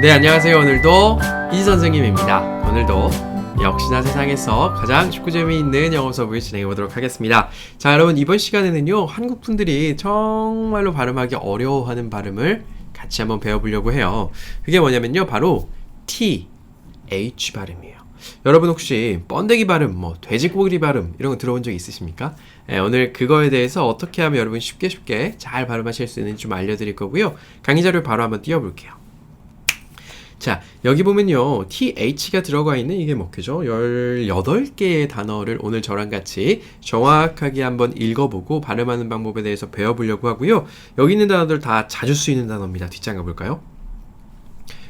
네, 안녕하세요. 오늘도 이 선생님입니다. 오늘도 역시나 세상에서 가장 쉽고 재미있는 영어 수업을 진행해 보도록 하겠습니다. 자, 여러분 이번 시간에는요. 한국 분들이 정말로 발음하기 어려워하는 발음을 같이 한번 배워보려고 해요. 그게 뭐냐면요. 바로 T, H 발음이에요. 여러분 혹시 번데기 발음, 뭐 돼지고기 발음 이런 거 들어본 적 있으십니까? 예, 오늘 그거에 대해서 어떻게 하면 여러분 쉽게 쉽게 잘 발음하실 수 있는지 좀 알려드릴 거고요. 강의 자료를 바로 한번 띄워볼게요. 자, 여기 보면요. TH가 들어가 있는 이게 뭐죠? 18개의 단어를 오늘 저랑 같이 정확하게 한번 읽어보고 발음하는 방법에 대해서 배워보려고 하고요. 여기 있는 단어들 다 자주 쓰이는 단어입니다. 뒷장 가볼까요?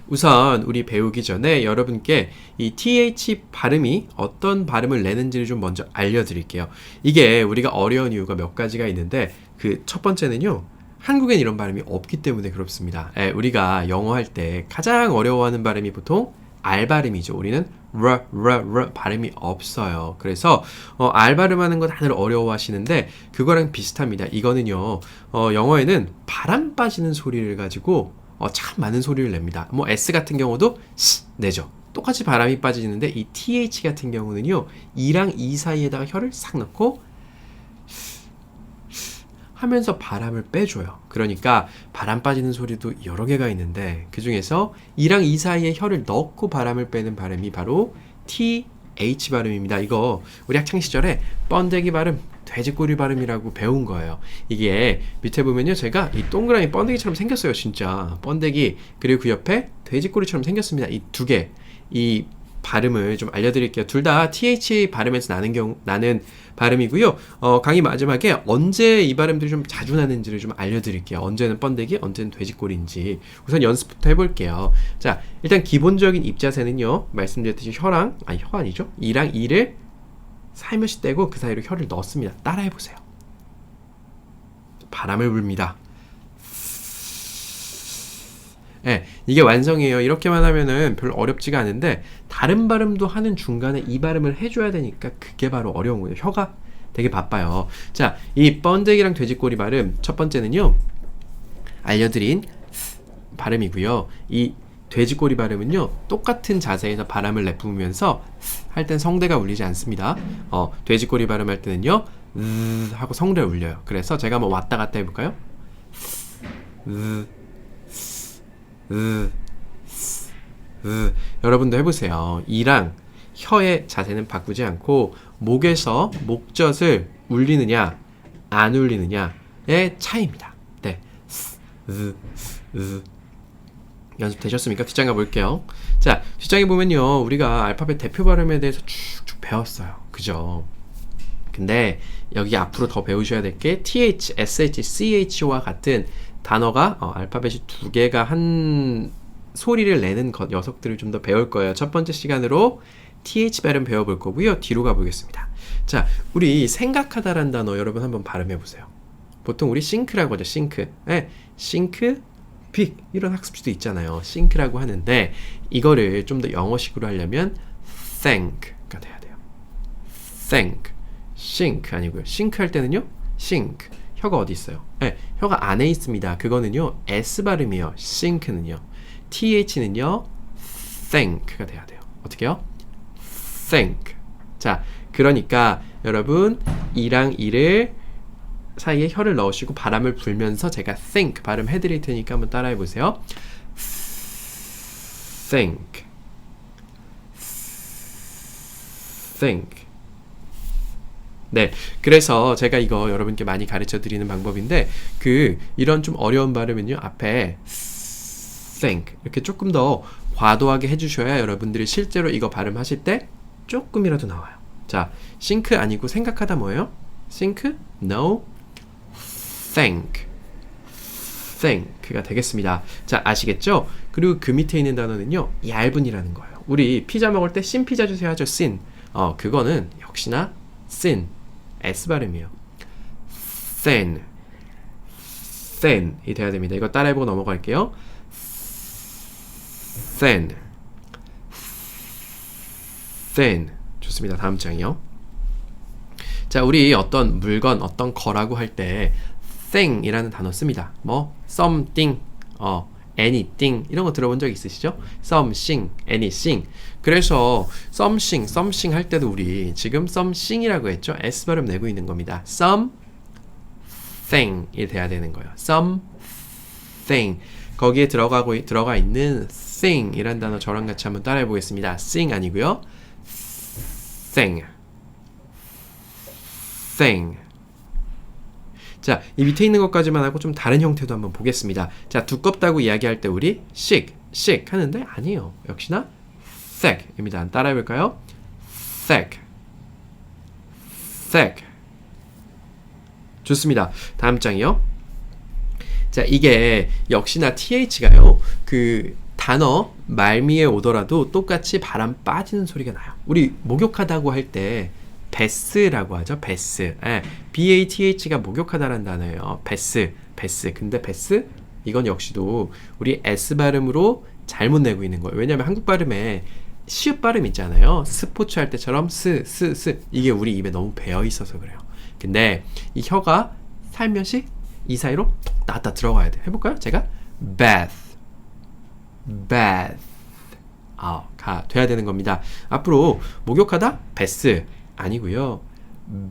우선 우리 배우기 전에 여러분께 이 TH 발음이 어떤 발음을 내는지를 좀 먼저 알려드릴게요. 이게 우리가 어려운 이유가 몇 가지가 있는데 그 첫 번째는요. 한국엔 이런 발음이 없기 때문에 그렇습니다. 예, 우리가 영어 할 때 가장 어려워하는 발음이 보통 알 발음이죠. 우리는 r r r 발음이 없어요. 그래서 어, 알 발음하는 거 다들 어려워하시는데 그거랑 비슷합니다. 이거는요. 어, 영어에는 바람 빠지는 소리를 가지고 어, 참 많은 소리를 냅니다. 뭐 S 같은 경우도 스 내죠. 똑같이 바람이 빠지는데 이 TH 같은 경우는요. 이랑 이 사이에다가 혀를 싹 넣고 하면서 바람을 빼줘요. 그러니까 바람 빠지는 소리도 여러 개가 있는데 그 중에서 이랑 이 사이에 혀를 넣고 바람을 빼는 발음이 바로 T H 발음입니다. 이거 우리 학창 시절에 번데기 발음, 돼지꼬리 발음이라고 배운 거예요. 이게 밑에 보면요, 제가 이 동그라미 번데기처럼 생겼어요, 진짜 번데기 그리고 그 옆에 돼지꼬리처럼 생겼습니다. 이 두 개, 이 발음을 좀 알려드릴게요. 둘 다 TH 발음에서 나는 경 나는 발음이고요. 어, 강의 마지막에 언제 이 발음들이 좀 자주 나는지를 좀 알려드릴게요. 언제는 번데기, 언제는 돼지꼬리인지 우선 연습부터 해볼게요. 자, 일단 기본적인 입자세는요. 말씀드렸듯이 혀랑 아니 혀 아니죠? 이랑 이를 살며시 떼고 그 사이로 혀를 넣습니다. 따라해보세요. 바람을 불입니다. 예, 이게 완성이에요. 이렇게만 하면은 별로 어렵지가 않은데 다른 발음도 하는 중간에 이 발음을 해줘야 되니까 그게 바로 어려운 거예요. 혀가 되게 바빠요. 자, 이 번데기랑 돼지꼬리 발음 첫 번째는요. 알려드린 발음이고요. 이 돼지꼬리 발음은요 똑같은 자세에서 바람을 내뿜으면서 할 땐 성대가 울리지 않습니다. 어, 돼지꼬리 발음할 때는요 으 하고 성대를 울려요. 그래서 제가 한번 왔다 갔다 해볼까요? 으 으, 으. 여러분도 해보세요. 이랑 혀의 자세는 바꾸지 않고 목에서 목젖을 울리느냐 안 울리느냐의 차이입니다. 네. 으, 으. 연습되셨습니까? 뒷장 가볼게요. 자, 뒷장에 보면요. 우리가 알파벳 대표 발음에 대해서 쭉쭉 배웠어요. 그죠? 근데 여기 앞으로 더 배우셔야 될 게 TH, SH, CH와 같은 단어가 어, 알파벳이 두 개가 한 소리를 내는 것, 녀석들을 좀 더 배울 거예요. 첫 번째 시간으로 TH 발음 배워볼 거고요. 뒤로 가보겠습니다. 자, 우리 생각하다란 단어 여러분 한번 발음해 보세요. 보통 우리 싱크라고 하죠. 싱크. 네, 싱크, 빅 이런 학습지도 있잖아요. 싱크라고 하는데 이거를 좀 더 영어식으로 하려면 think가 돼야 돼요. think, sink 아니고요. 싱크 할 때는요. sink. 혀가 어디 있어요? 네, 혀가 안에 있습니다. 그거는요. S 발음이에요. sink는요. TH는요. think가 돼야 돼요. 어떻게요? think. 자, 그러니까 여러분 이랑 이를 사이에 혀를 넣으시고 바람을 불면서 제가 think 발음해 드릴 테니까 한번 따라해 보세요. think think 네. 그래서 제가 이거 여러분께 많이 가르쳐 드리는 방법인데 그 이런 좀 어려운 발음은요. 앞에 think 이렇게 조금 더 과도하게 해 주셔야 여러분들이 실제로 이거 발음하실 때 조금이라도 나와요. 자, think 아니고 생각하다 뭐예요? think? No. think. think가 되겠습니다. 자, 아시겠죠? 그리고 그 밑에 있는 단어는요. 얇은이라는 거예요. 우리 피자 먹을 때 씬 피자 주세요 하죠. 씬. 어, 그거는 역시나 thin. S 발음이에요. thin, thin이 돼야 됩니다. 이거 따라해보고 넘어갈게요. Thin, thin. 좋습니다. 다음 장이요. 자, 우리 어떤 물건, 어떤 거라고 할 때 thing이라는 단어 씁니다. 뭐 something, 어, anything 이런 거 들어본 적 있으시죠? something, anything. 그래서 something, something 할 때도 우리 지금 something이라고 했죠? s 발음 내고 있는 겁니다. something이 돼야 되는 거예요. something. 거기에 들어가고 들어가 있는 thing 이란 단어 저랑 같이 한번 따라해 보겠습니다. sing 아니고요. thing. thing. 자, 이 밑에 있는 것까지만 하고 좀 다른 형태도 한번 보겠습니다. 자, 두껍다고 이야기할 때 우리 thick, thick 하는데 아니에요. 역시나 thick입니다. 따라해 볼까요? thick. thick. 좋습니다. 다음 장이요. 자, 이게 역시나 th가요. 그 단어 말미에 오더라도 똑같이 바람 빠지는 소리가 나요. 우리 목욕하다고 할 때 베스라고 하죠. 베스. 예, BATH가 목욕하다라는 단어예요. 베스. 베스. 근데 베스 이건 역시도 우리 S 발음으로 잘못 내고 있는 거예요. 왜냐하면 한국 발음에 시읍 발음 있잖아요. 스포츠 할 때처럼 스, 스, 스. 이게 우리 입에 너무 배어 있어서 그래요. 근데 이 혀가 살며시 이 사이로 톡 나왔다 들어가야 돼. 해볼까요? 제가 bath, bath. 아, 가 돼야 되는 겁니다. 앞으로 목욕하다 베스, 아니고요.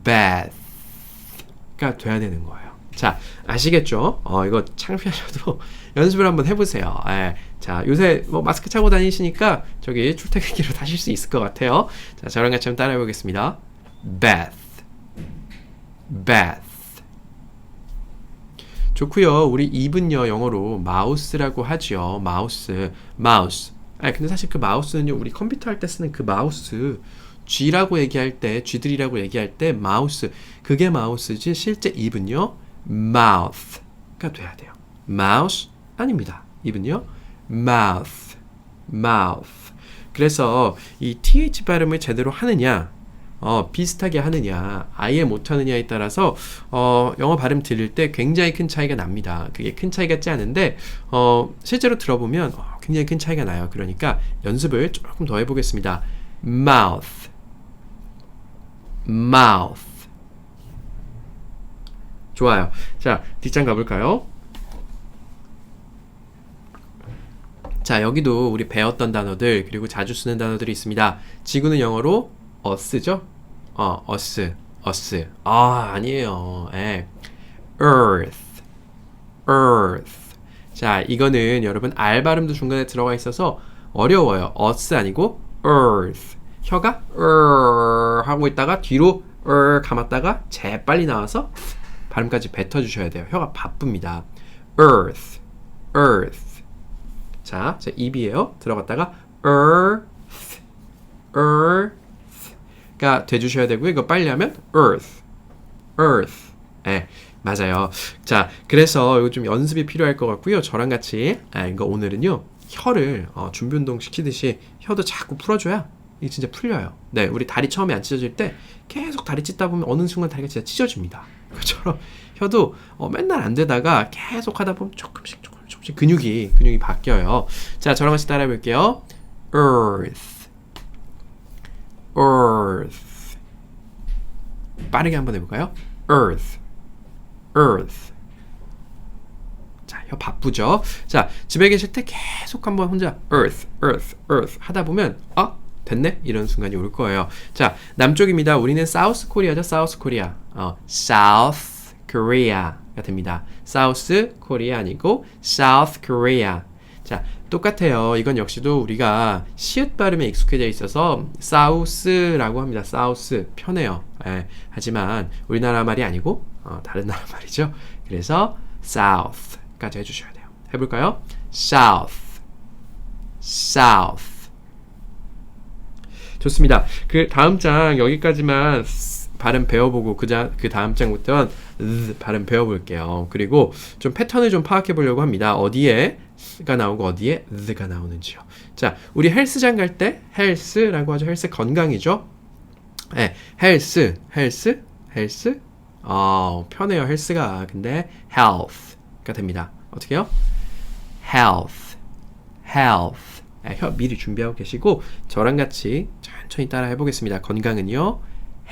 bath가 돼야 되는 거예요. 자, 아시겠죠? 어, 이거 창피하셔도 연습을 한번 해보세요. 예. 자, 요새 뭐 마스크 차고 다니시니까 저기 출퇴근길로 다실 수 있을 것 같아요. 자, 저랑 같이 한번 따라해 보겠습니다. bath, bath. 좋고요. 우리 입은요 영어로 마우스라고 하죠. 마우스, 마우스. 아 근데 사실 그 마우스는요 우리 컴퓨터 할 때 쓰는 그 마우스 쥐라고 얘기할 때, 쥐들이라고 얘기할 때 마우스, 그게 마우스지 실제 입은요 mouth가 돼야 돼요. mouse 아닙니다. 입은요 mouth, mouth. 그래서 이 th 발음을 제대로 하느냐, 어, 비슷하게 하느냐, 아예 못하느냐에 따라서 어, 영어 발음 들릴 때 굉장히 큰 차이가 납니다. 그게 큰 차이 같지 않은데 어, 실제로 들어보면 어, 굉장히 큰 차이가 나요. 그러니까 연습을 조금 더 해보겠습니다. mouth, mouth. 좋아요. 자, 뒷장 가볼까요? 자, 여기도 우리 배웠던 단어들, 그리고 자주 쓰는 단어들이 있습니다. 지구는 영어로 us죠? 어, us, us. 아, 아니에요. 예. earth, earth. 자, 이거는 여러분 R 발음도 중간에 들어가 있어서 어려워요. us 아니고 earth. 혀가 으 하고 있다가 뒤로 으 감았다가 재빨리 나와서 발음까지 뱉어 주셔야 돼요. 혀가 바쁩니다. earth, earth. 자, 제 입이에요. 들어갔다가 earth, earth 가 돼주셔야 되고요. 이거 빨리 하면 earth, earth. 예, 맞아요. 자, 그래서 이거 좀 연습이 필요할 것 같고요. 저랑 같이 아, 이거 오늘은요. 혀를 어, 준비 운동 시키듯이 혀도 자꾸 풀어줘야 이게 진짜 풀려요. 네, 우리 다리 처음에 안 찢어질 때 계속 다리 찢다 보면 어느 순간 다리가 진짜 찢어집니다. 그처럼 혀도 어, 맨날 안 되다가 계속 하다 보면 조금씩 조금씩, 조금씩 근육이 근육이 바뀌어요. 자, 저랑 같이 따라해 볼게요. earth earth 빠르게 한번 해볼까요? earth earth 자, 혀 바쁘죠? 자, 집에 계실 때 계속 한번 혼자 earth, earth, earth 하다 보면 아, 됐네? 이런 순간이 올 거예요. 자, 남쪽입니다. 우리는 사우스 코리아죠. 사우스 코리아. 어, South Korea가 됩니다. 사우스 코리아 아니고 South Korea. 자, 똑같아요. 이건 역시도 우리가 시읒 발음에 익숙해져 있어서 사우스라고 합니다. 사우스 편해요. 예, 하지만 우리나라 말이 아니고 어, 다른 나라 말이죠. 그래서 south까지 해주셔야 돼요. 해볼까요? south, south. 좋습니다. 그 다음 장 여기까지만 발음 배워보고 그, 자, 그 다음 장부터 발음 배워볼게요. 그리고 좀 패턴을 좀 파악해 보려고 합니다. 어디에 가 나오고 어디에 가 나오는지요. 자, 우리 헬스장 갈 때 헬스라고 하죠. 헬스 건강이죠. 네, 헬스, 헬스, 헬스. 어, 편해요. 헬스가. 근데 health가 됩니다. 어떻게요? health, health. 아, 혀 미리 준비하고 계시고 저랑 같이 천천히 따라 해보겠습니다. 건강은요,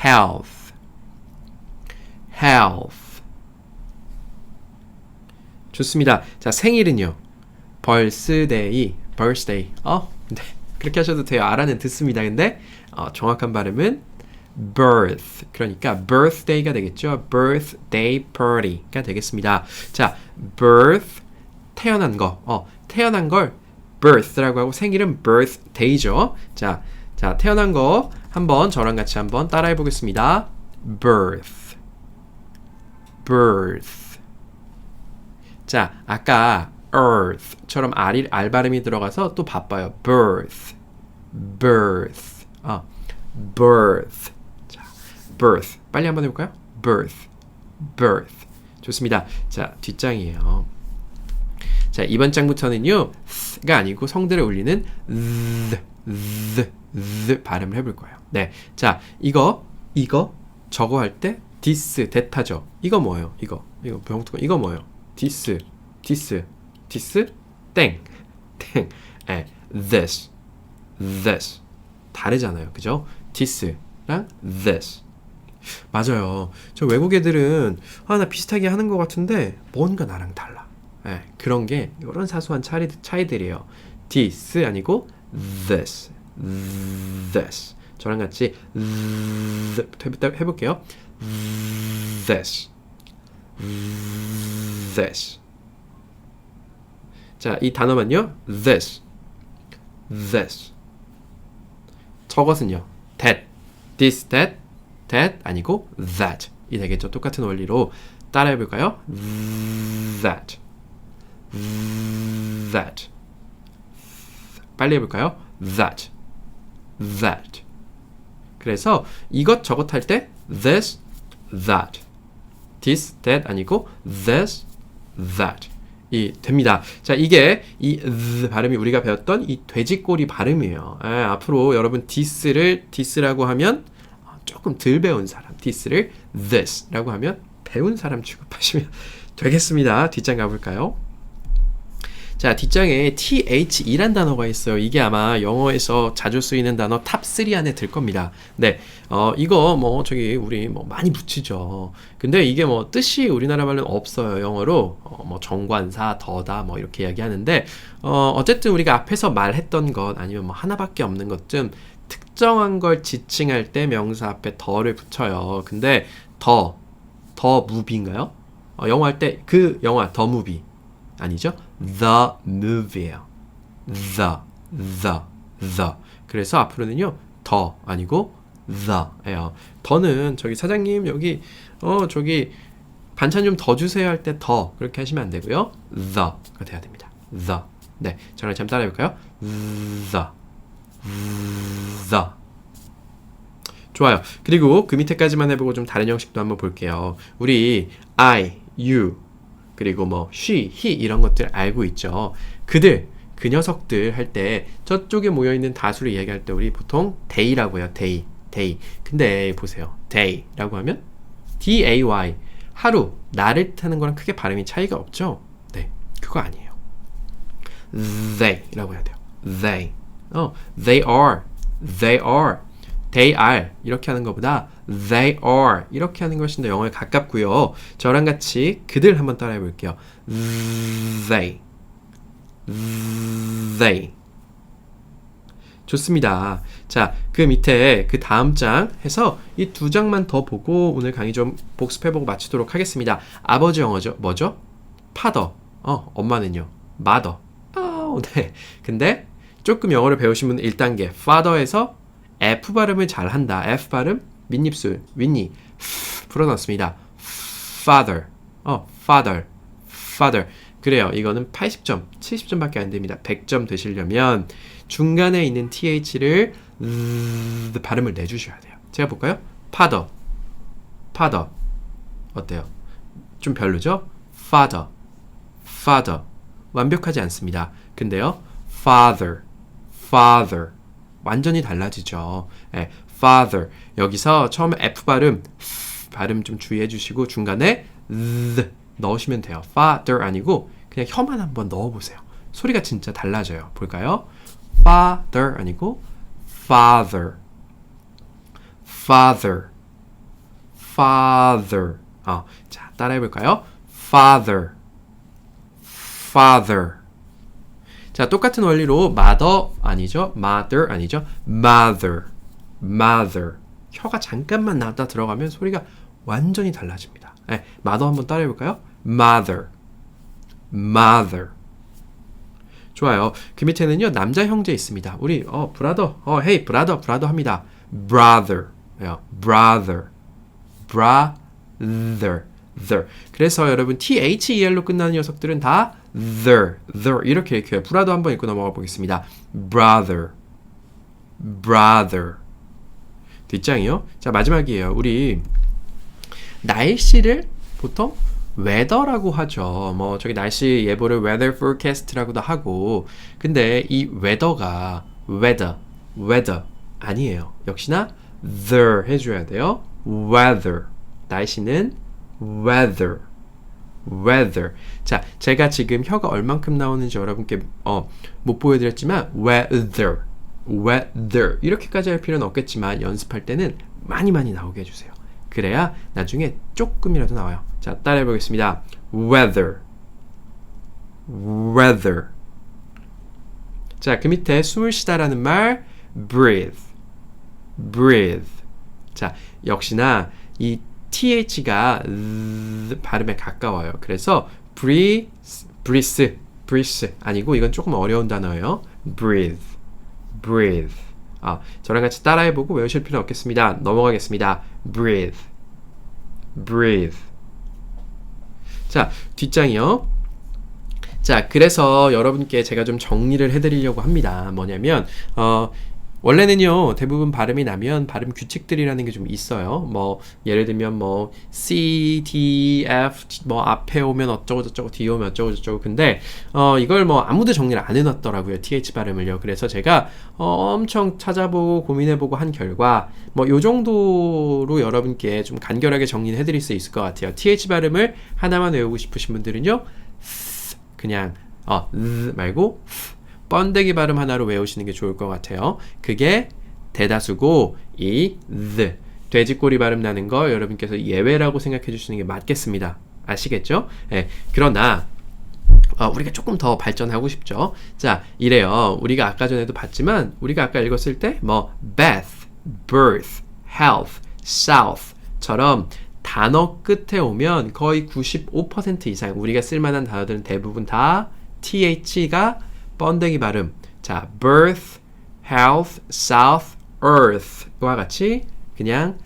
health, health. 좋습니다. 자, 생일은요, birthday, birthday. 어, 네. 그렇게 하셔도 돼요. 알아는 듣습니다. 근데 어, 정확한 발음은 birth. 그러니까 birthday가 되겠죠. birthday party가 되겠습니다. 자, birth 태어난 거. 어, 태어난 걸 birth라고 하고 생일은 birthday죠. 자, 자, 태어난 거 한번 저랑 같이 한번 따라해 보겠습니다. birth. birth. 자, 아까 earth처럼 R, R 발음이 들어가서 또 바빠요. birth. birth. 어, birth. 자, birth. 빨리 한번 해볼까요? birth. birth. 좋습니다. 자, 뒷장이에요. 자, 이번 장부터는요, 가 아니고 성들을 울리는 th, th, th 발음을 해볼 거예요. 네. 자, 이거, 이거, 저거 할 때, this, 대타죠. 이거 뭐예요? 이거, 이거 병뚜껑, 이거 뭐예요? this, this, 땡, 땡, 예, this, this. 다르잖아요. 그죠? this랑 this. 맞아요. 저 외국 애들은 아, 나 비슷하게 하는 것 같은데 뭔가 나랑 달라. 예, 그런 게 이런 사소한 차이, 차이들이에요. this 아니고 this, this. 저랑 같이 해볼게요. this, this. 자, 이 단어만요. this, this. 저것은요. that, this, that, that 아니고 that 이 되겠죠. 똑같은 원리로 따라해 볼까요? that, that. 빨리 해볼까요? that, that. 그래서 이것 저것 할 때 this, that, this, that 아니고 this, that. 이 됩니다. 자, 이게 이 발음이 우리가 배웠던 이 돼지꼬리 발음이에요. 에, 앞으로 여러분 this를 this라고 하면 조금 덜 배운 사람, this를 this라고 하면 배운 사람 취급하시면 되겠습니다. 뒷장 가볼까요? 자, 뒷장에 THE란 단어가 있어요. 이게 아마 영어에서 자주 쓰이는 단어 탑 3 안에 들 겁니다. 네, 어, 이거 뭐 저기 우리 뭐 많이 붙이죠. 근데 이게 뭐 뜻이 우리나라 말로는 없어요. 영어로 어, 뭐 정관사, 더다 뭐 이렇게 이야기하는데 어, 어쨌든 우리가 앞에서 말했던 것 아니면 뭐 하나밖에 없는 것좀 특정한 걸 지칭할 때 명사 앞에 더를 붙여요. 근데 더, 더 무비인가요? 어, 영어 할 때 그 영화 더 무비 아니죠? The movie예요. The, the, the. 그래서 앞으로는요 더 아니고 the예요. 더는 저기 사장님 여기 어 저기 반찬 좀 더 주세요 할 때 더 그렇게 하시면 안 되고요. the가 돼야 됩니다. the. 네, 저랑 잠 따라해 볼까요? the, the. 좋아요. 그리고 그 밑에까지만 해보고 좀 다른 형식도 한번 볼게요. 우리 I, you, 그리고 뭐 she, he 이런 것들 알고 있죠. 그들, 그 녀석들 할 때 저쪽에 모여 있는 다수를 이야기할 때 우리 보통 they라고 해요. they, day. 근데 보세요. day라고 하면 d a y 하루 나를 뜻하는 거랑 크게 발음이 차이가 없죠. 네, 그거 아니에요. they라고 해야 돼요. they. 어, they are, they are, they are 이렇게 하는 것보다 they are 이렇게 하는 것이 더 영어에 가깝고요. 저랑 같이 그들 한번 따라해 볼게요. they, they. 좋습니다. 자, 그 밑에 그 다음 장 해서 이 두 장만 더 보고 오늘 강의 좀 복습해보고 마치도록 하겠습니다. 아버지 영어죠. 뭐죠? father. 어, 엄마는요. mother. 아, 네. 근데 조금 영어를 배우신 분은 1단계 father에서 F 발음을 잘 한다. F 발음 밑입술 윗니 불어넣습니다. father. 어, father. father. 그래요. 이거는 80점, 70점밖에 안 됩니다. 100점 되시려면 중간에 있는 th를 음, 발음을 내주셔야 돼요. 제가 볼까요? father, father 어때요? 좀 별로죠? father, father 완벽하지 않습니다. 근데요, father, father 완전히 달라지죠. 예, father 여기서 처음에 f 발음 발음 좀 주의해 주시고 중간에 th 넣으시면 돼요. father 아니고 그냥 혀만 한번 넣어 보세요. 소리가 진짜 달라져요. 볼까요? father 아니고 father father father 어, 자 따라해 볼까요? father father 자, 똑같은 원리로 mother 아니죠? mother 아니죠? mother, mother. 혀가 잠깐만 나왔다 들어가면 소리가 완전히 달라집니다. 네, mother 한번 따라해 볼까요? mother, mother. 좋아요. 그 밑에는요 남자 형제 있습니다. 우리 어 브라더, 어 헤이 브라더, 브라더 합니다. brother, 요 brother, brother, the. 그래서 여러분 ther로 끝나는 녀석들은 다 the, the 이렇게 읽혀요. 브라더 한번 읽고 넘어가 보겠습니다. brother, brother. 뒷장이요. 자 마지막이에요. 우리 날씨를 보통 weather라고 하죠. 뭐 저기 날씨 예보를 weather forecast라고도 하고 근데 이 weather가 weather, weather 아니에요. 역시나 the 해줘야 돼요. weather 날씨는 weather weather 자 제가 지금 혀가 얼만큼 나오는지 여러분께 어, 못 보여드렸지만 weather weather 이렇게까지 할 필요는 없겠지만 연습할 때는 많이 많이 나오게 해주세요. 그래야 나중에 조금이라도 나와요. 자, 따라해 보겠습니다. weather, weather. 자, 그 밑에 숨을 쉬다라는 말 breathe, breathe. 자, 역시나 이 th가 발음에 가까워요. 그래서 breathe, breathe, breathe 아니고 이건 조금 어려운 단어예요. breathe, breathe. 아, 저랑 같이 따라해보고 외우실 필요 없겠습니다. 넘어가겠습니다. breathe, breathe. 자, 뒷장이요. 자, 그래서 여러분께 제가 좀 정리를 해드리려고 합니다. 뭐냐면, 어, 원래는요, 대부분 발음이 나면 발음 규칙들이라는 게 좀 있어요. 뭐, 예를 들면 뭐, C, D, F, 뭐, 앞에 오면 어쩌고 저쩌고, 뒤에 오면 어쩌고 저쩌고. 근데, 어, 이걸 뭐, 아무도 정리를 안 해놨더라고요. TH 발음을요. 그래서 제가 어, 엄청 찾아보고 고민해보고 한 결과, 뭐, 요 정도로 여러분께 좀 간결하게 정리를 해드릴 수 있을 것 같아요. TH 발음을 하나만 외우고 싶으신 분들은요, 그냥, 어, 으 말고, 번데기 발음 하나로 외우시는 게 좋을 것 같아요. 그게 대다수고 이 the 돼지꼬리 발음 나는 거 여러분께서 예외라고 생각해 주시는 게 맞겠습니다. 아시겠죠? 예. 그러나 어, 우리가 조금 더 발전하고 싶죠. 자, 이래요. 우리가 아까 전에도 봤지만 우리가 아까 읽었을 때 뭐 bath, birth, health, south처럼 단어 끝에 오면 거의 95% 이상 우리가 쓸 만한 단어들은 대부분 다 th가 번데기 발음. 자, birth, health, south, earth와 같이 그냥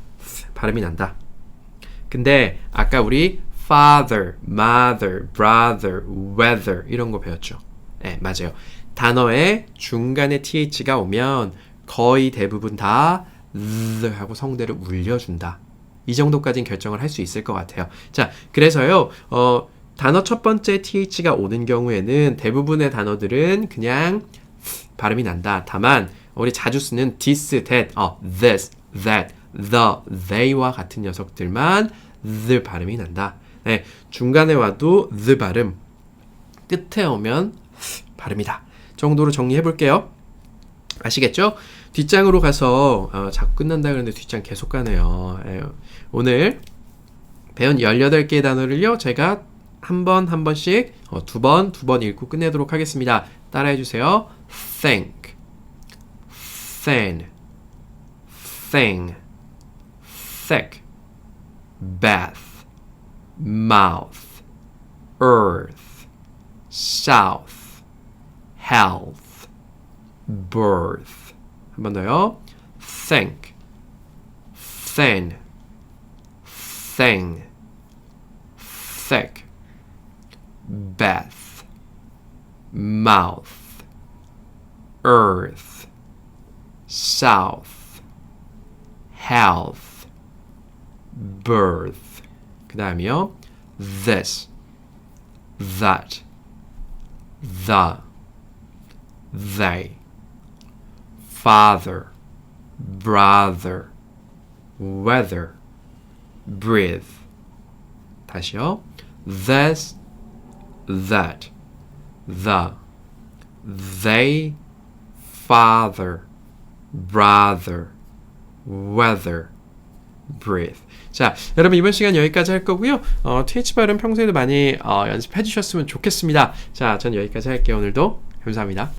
발음이 난다. 근데 아까 우리 father, mother, brother, weather 이런 거 배웠죠. 네, 맞아요. 단어에 중간에 th가 오면 거의 대부분 다 th 하고 성대를 울려준다. 이 정도까지는 결정을 할 수 있을 것 같아요. 자, 그래서요, 어, 단어 첫 번째 th가 오는 경우에는 대부분의 단어들은 그냥 발음이 난다. 다만 우리 자주 쓰는 this, that, 어, this, that, the, they와 같은 녀석들만 the 발음이 난다. 네, 중간에 와도 the 발음, 끝에 오면 발음이다. 정도로 정리해 볼게요. 아시겠죠? 뒷장으로 가서 어, 자꾸 끝난다 그러는데 뒷장 계속 가네요. 에, 오늘 배운 18개의 단어를요. 제가 한 번 한 번씩 어, 두 번 두 번 읽고 끝내도록 하겠습니다. 따라해 주세요. think, thin, thing, thick, bath, mouth, earth, south, health, birth. 한 번 더요. think, thin, thing, thick, bath, mouth, earth, south, health, birth. 그 다음이요. this, that, the, they, father, brother, weather, breathe. 다시요. this, that, the, they, father, brother, weather, breathe. 자, 여러분 이번 시간 여기까지 할 거고요. 어, TH 발음 평소에도 많이 어, 연습해 주셨으면 좋겠습니다. 자, 전 여기까지 할게요. 오늘도 감사합니다.